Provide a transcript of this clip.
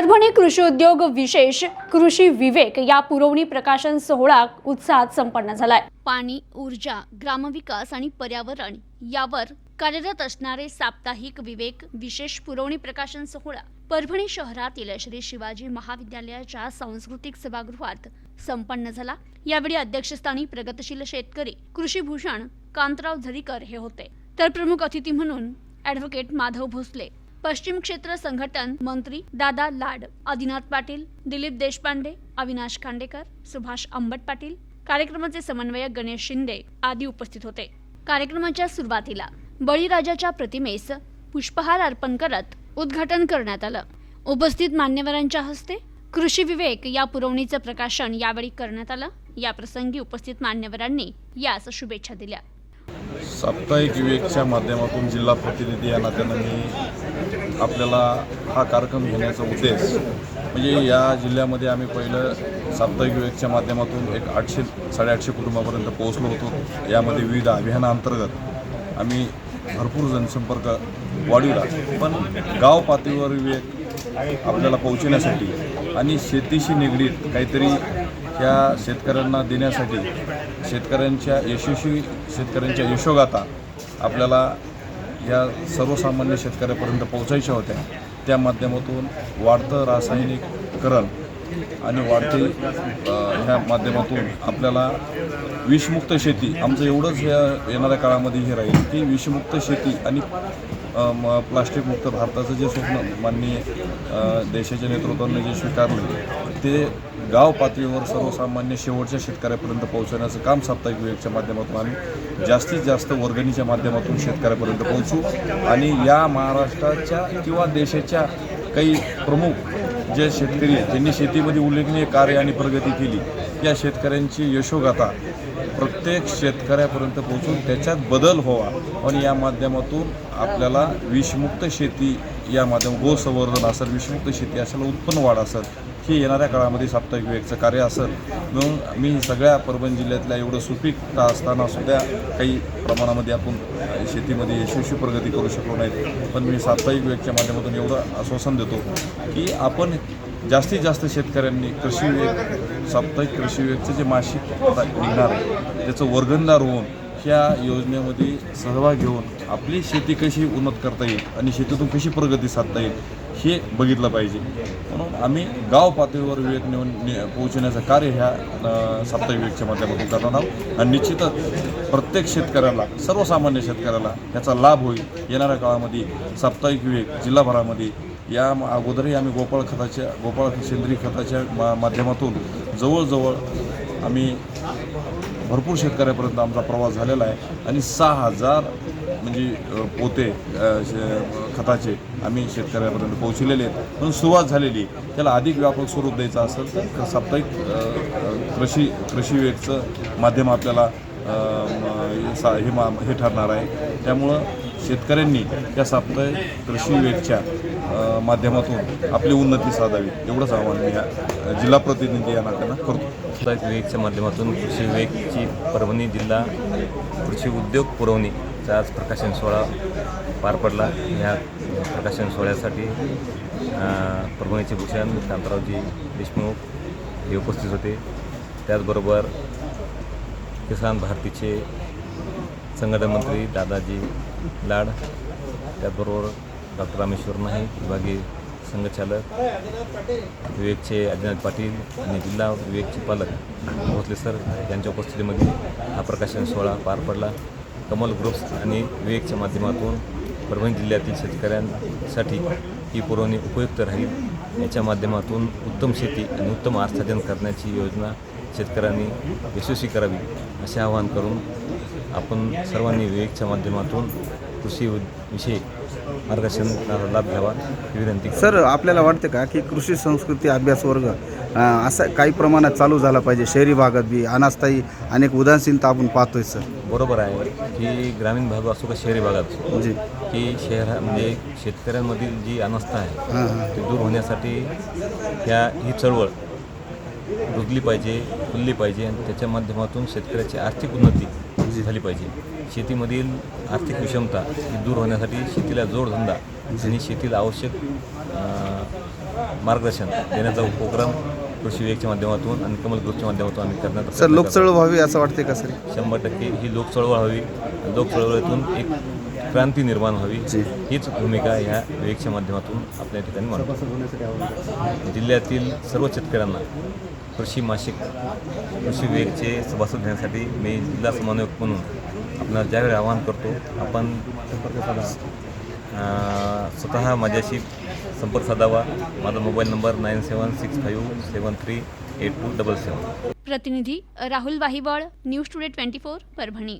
परभणी कृषी उद्योग विशेष कृषी विवेक या पुरवणी प्रकाशन सोहळा उत्साहात संपन्न झालाय. पाणी ऊर्जा ग्रामविकास आणि पर्यावरण यावर कार्यरत असणारे साप्ताहिक विवेक विशेष पुरवणी प्रकाशन सोहळा परभणी शहरातील श्री शिवाजी महाविद्यालयाच्या सांस्कृतिक सभागृहात संपन्न झाला. यावेळी अध्यक्षस्थानी प्रगतशील शेतकरी कृषीभूषण कांतराव झरीकर हे होते. तर प्रमुख अतिथी म्हणून ॲडव्होकेट माधव भोसले पश्चिम क्षेत्र संघटन मंत्री दादा लाड आदिनाथ पाटील दिलीप देशपांडे अविनाश खांडेकर सुभाष अंबट पाटील कार्यक्रमाचे समन्वयक गणेश शिंदे आदी उपस्थित होते. कार्यक्रमाच्या सुरुवातीला बळीराजाच्या प्रतिमेस पुष्पहार अर्पण करत उद्घाटन करण्यात आलं. उपस्थित मान्यवरांच्या हस्ते कृषी विवेक या पुरवणीचं प्रकाशन यावेळी करण्यात आलं. या प्रसंगी उपस्थित मान्यवरांनी यास शुभेच्छा दिल्या. साप्ताहिक विवेकच्या माध्यमातून जिल्हा प्रतिनिधी या नात्यानं मी आपल्याला हा कार्यक्रम घेण्याचा उद्देश म्हणजे या जिल्ह्यामध्ये आम्ही पहिलं साप्ताहिक विवेकच्या माध्यमातून एक आठशे साडेआठशे कुटुंबापर्यंत पोहोचलो होतो. यामध्ये विविध अभियानाअंतर्गत आम्ही भरपूर जनसंपर्क वाढविला. पण गाव पातळीवर विवेक आपल्याला पोहोचण्यासाठी आणि शेतीशी निगडीत काहीतरी ह्या शेतकऱ्यांना देण्यासाठी शेतकऱ्यांच्या यशस्वी शेतकऱ्यांच्या यशोगाथा आपल्याला या सर्वसामान्य शेतकऱ्यापर्यंत पोहोचायच्या होत्या. त्या माध्यमातून वाढतं रासायनिककरण आणि वाढते ह्या माध्यमातून आपल्याला विषमुक्त शेती आमचं एवढंच या येणाऱ्या काळामध्ये हे राहील की विषमुक्त शेती आणि प्लास्टिकमुक्त भारताचं जे स्वप्न माननीय देशाच्या नेतृत्वाने जे स्वीकारलं ते गाव पातळीवर सर्वसामान्य शेवटच्या शेतकऱ्यापर्यंत पोहोचवण्याचं काम साप्ताहिक विवेकच्या माध्यमातून आम्ही जास्तीत जास्त वर्गणीच्या माध्यमातून शेतकऱ्यापर्यंत पोहोचू. आणि या महाराष्ट्राच्या किंवा देशाच्या काही प्रमुख जे शेतकरी आहेत ज्यांनी शेतीमध्ये उल्लेखनीय कार्य आणि प्रगती केली या शेतकऱ्यांची यशोगाथा प्रत्येक शेतकऱ्यापर्यंत पोहोचून त्याच्यात बदल व्हावा. आणि या माध्यमातून आपल्याला विषमुक्त शेती या माध्यम गोसंवर्धन असेल विषमुक्त शेती असेल उत्पन्न वाढ असेल हे येणाऱ्या काळामध्ये साप्ताहिक विवेकचं कार्य असेल म्हणून मी सगळ्या परभणी जिल्ह्यातल्या एवढं सुपीकता असताना सुद्धा काही प्रमाणामध्ये आपण शेतीमध्ये यशस्वी प्रगती करू शकलो नाहीत. पण मी साप्ताहिक विवेकच्या माध्यमातून एवढं आश्वासन देतो की आपण जास्तीत जास्त शेतकऱ्यांनी कृषी विवेक साप्ताहिक कृषी विवेकचं जे मासिक निघणार आहे त्याचं वर्गणदार होऊन ह्या योजनेमध्ये सहभाग घेऊन आपली शेती कशी उन्नत करता येईल आणि शेतीतून कशी प्रगती साधता येईल हे बघितलं पाहिजे. म्हणून आम्ही गाव पातळीवर विवेक नेऊन ने पोहोचण्याचं कार्य ह्या साप्ताहिक विवेकच्या माध्यमातून करणार आहोत. आणि निश्चितच प्रत्येक शेतकऱ्याला सर्वसामान्य शेतकऱ्याला याचा लाभ होईल. येणाऱ्या काळामध्ये साप्ताहिक विवेक जिल्हाभरामध्ये या अगोदरही आम्ही गोपाळ खताच्या गोपाळ सेंद्रिय खताच्या मा माध्यमातून जवळजवळ आम्ही भरपूर शेतकऱ्यापर्यंत आमचा प्रवास झालेला आहे. आणि सहा हजार म्हणजे पोते शे- खताचे आम्ही शेतकऱ्यापर्यंत पोहोचलेले आहेत. पण सुरुवात झालेली त्याला अधिक व्यापक स्वरूप द्यायचं असेल तर साप्ताहिक कृषी कृषी वेगचं माध्यम आपल्याला सा- हे मा हे ठरणार आहे. त्यामुळं शेतकऱ्यांनी त्या साप्ताहिक कृषी विवेकच्या माध्यमातून आपली उन्नती साधावी एवढंच आव्हान मी या जिल्हा प्रतिनिधी या नात्यानं करतो. साप्ताहिक विवेकच्या माध्यमातून कृषी विवेकची परभणी जिल्हा कृषी उद्योग पुरवणीचा आज प्रकाशन सोहळा पार पडला. ह्या प्रकाशन सोहळ्यासाठी परभणीचे भूषण कांतरावजी देशमुख हे उपस्थित होते. त्याचबरोबर किसान भारतीचे संघटन मंत्री दादाजी लाड त्याचबरोबर डॉक्टर रामेश्वर नाईक विभागीय संघचालक विवेकचे अजिनाथ पाटील आणि जिल्हा विवेकचे पालक भोसले सर यांच्या उपस्थितीमध्ये हा प्रकाशन सोहळा पार पडला. कमल ग्रुप्स आणि विवेकच्या माध्यमातून परभणी जिल्ह्यातील शेतकऱ्यांसाठी ही पुरवणी उपयुक्त राहील. याच्या माध्यमातून उत्तम शेती आणि उत्तम आस्थाजन करण्याची योजना शेतकऱ्यांनी यशस्वी करावी असे आवाहन करून आपण सर्वांनी विवेकच्या माध्यमातून कृषी विषयी मार्गदर्शनाचा लाभ घ्यावा ही विनंती. सर आपल्याला वाटतं का की कृषी संस्कृती अभ्यास वर्ग असा काही प्रमाणात चालू झाला पाहिजे? शहरी भागात बी अनास्थायी अनेक उदासीनता आपण पाहतोय सर. बरोबर आहे की ग्रामीण भाग असो का शहरी भागात असो जी. की शहरा म्हणजे शेतकऱ्यांमधील जी अनास्था आहे ती दूर होण्यासाठी ह्या ही चळवळ रुजली पाहिजे खुलली पाहिजे आणि त्याच्या माध्यमातून शेतकऱ्याची आर्थिक उन्नती झाली पाहिजे. शेतीमधील आर्थिक विषमता ही दूर होण्यासाठी शेतीला जोडधंदा आणि शेतीला आवश्यक मार्गदर्शन देण्याचा उपक्रम कृषी विवेकच्या माध्यमातून आणि कमल ग्रुपच्या माध्यमातून आम्ही करण्याचा सर लोकचळवळ व्हावी असं वाटते का सर. शंभर टक्के ही लोकचळवळ हवी लोक चळवळीतून एक क्रांती निर्माण व्हावी. हीच भूमिका ह्या विवेकच्या माध्यमातून आपल्या ठिकाणी मांडतो जिल्ह्यातील सर्व शेतकऱ्यांना कृषी मासिक कृषी विवेकचे सभासद घेण्यासाठी मी जिल्हा समन्वयक म्हणून आपल्याला ज्यावेळी आवाहन करतो आपण स्वतः माझ्याशी संपर्क साधावा. माझा mobile number nine seven six five seven three eight two double seven. प्रतिनिधी Rahul Wahiwal news today twenty four Parbhani.